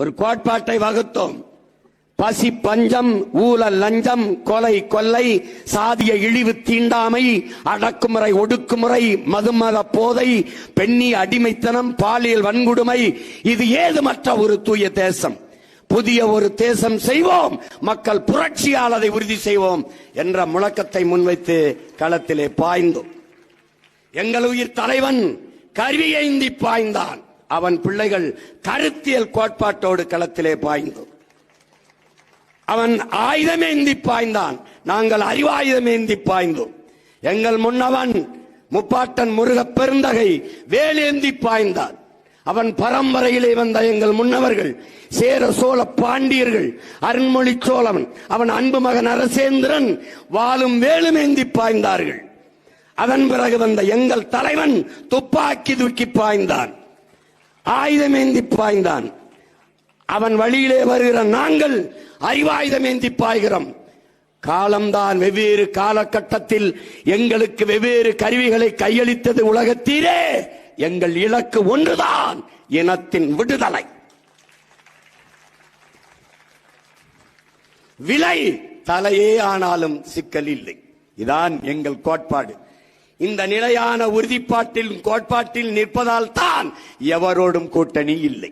ஒரு கோட்பாட்டை வகுத்தோம். பசி பஞ்சம் ஊழல் லஞ்சம் கொலை கொள்ளை சாதிய இழிவு தீண்டாமை அடக்குமுறை ஒடுக்குமுறை மதுமத போதை பெண்ணி அடிமைத்தனம் பாலியல் வன்கொடுமை இது ஏதுமற்ற ஒரு தூய தேசம். புதிய ஒரு தேசம் செய்வோம். மக்கள் புரட்சியால் அதை உறுதி செய்வோம் என்ற முழக்கத்தை முன்வைத்து களத்திலே பாய்ந்தோம். எங்கள் உயிர் தலைவன் கருவியேந்தி பாய்ந்தான். அவன் பிள்ளைகள் கருத்தியல் கோட்பாட்டோடு களத்திலே பாய்ந்தோம் அவன் ஆயுதமேந்தி பாய்ந்தான். நாங்கள் அறிவாயுதமேந்தி பாய்ந்தோம். எங்கள் முன்னவன் முப்பாட்டன் முருகப் பெருந்தகை வேலேந்தி பாய்ந்தான். அவன் பரம்பரையிலே வந்த எங்கள் முன்னவர்கள் சேர சோழ பாண்டியர்கள் அருண்மொழி சோழவன் அவன் அன்பு மகன் அரசேந்திரன் வேலும் வேலுமேந்தி பாய்ந்தார்கள். அதன் பிறகு வந்த எங்கள் தலைவன் துப்பாக்கி தூக்கி பாய்ந்தான். ஆயுதமேந்தி பாய்ந்தான் அவன் வழியிலே வருகிற நாங்கள் அறிவாயுதமேந்தி பாய்கிறோம். காலம்தான் வெவ்வேறு காலகட்டத்தில் எங்களுக்கு வெவ்வேறு கருவிகளை கையளித்தது உலகத்தீரே எங்கள் இலக்கு ஒன்றுதான் இனத்தின் விடுதலை. விலை தலையே ஆனாலும் சிக்கல் இல்லை. இதான் எங்கள் கோட்பாடு. இந்த நிலையான உறுதிப்பாட்டில் கோட்பாட்டில் நிற்பதால் தான் எவரோடும் கூட்டணி இல்லை.